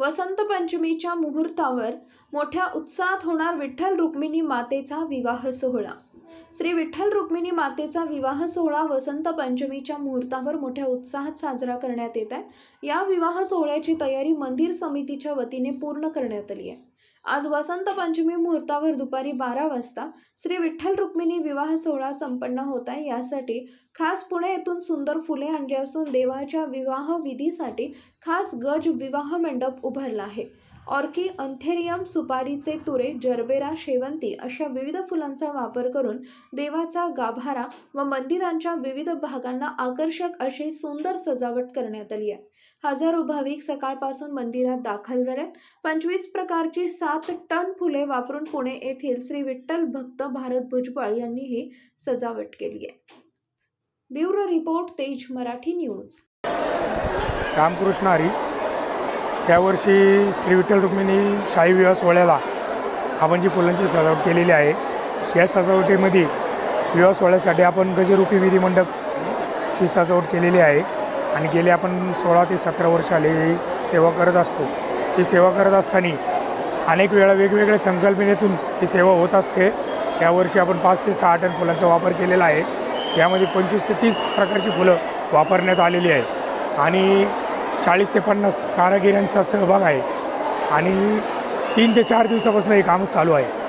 वसंत पंचमीच्या मुहूर्तावर मोठ्या उत्साहात होणार विठ्ठल रुक्मिणी मातेचा विवाह सोहळा. श्री विठ्ठल रुक्मिणी मातेचा विवाह सोहळा वसंत पंचमीच्या मुहूर्तावर मोठ्या उत्साहात साजरा करण्यात येत आहे. या विवाह सोहळ्याची तयारी मंदिर समितीच्या वतीने पूर्ण करण्यात आली आहे. आज वसंत पंचमी मुहूर्तावर दुपारी बारा वाजता श्री विठ्ठल रुक्मिणी विवाह सोहळा संपन्न होत आहे. यासाठी खास पुणे येथून सुंदर फुले आणली असून देवाच्या विवाह विधीसाठी खास गज विवाह मंडप उभारला आहे. ऑर्की अंथेरियम सुपारीचे तुरे जरबेरा शेवंती अशा विविध फुलांचा वापर करून देवाचा गाभारा व मंदिरांच्या विविध भागांना आकर्षक अशी सुंदर सजावट करण्यात आली आहे. हजारो भाविक सकाळपासून मंदिरात दाखल झाल्यात पंचवीस प्रकारची सात टन फुले वापरून पुणे येथील श्री विठ्ठल भक्त भारत भुजबळ यांनी ही सजावट केली आहे. ब्युरो रिपोर्ट तेज मराठी न्यूज. रामकृष्ण हरी. यावर्षी श्री विठ्ठल रुक्मिणी शाही विवाह सोहळ्याला आपण जी फुलांची सजावट केलेली आहे या सजावटीमध्ये विवाह सोहळ्यासाठी आपण गजरूपी विधी मंडपची सजावट केलेली आहे आणि गेले आपण सोळा ते सतरा वर्ष आले सेवा करत असतो. ही सेवा करत असताना अनेक वेळा वेगवेगळ्या संकल्पनेतून ही सेवा होत असते. यावर्षी आपण पाच ते सहा टन फुलांचा वापर केलेला आहे. यामध्ये पंचवीस ते तीस प्रकारची फुलं वापरण्यात आलेली आहे. आणि चाळीस ते पन्नास कारागिरांचा सहभाग आहे. आणि तीन ते चार दिवसापासून हे काम चालू आहे.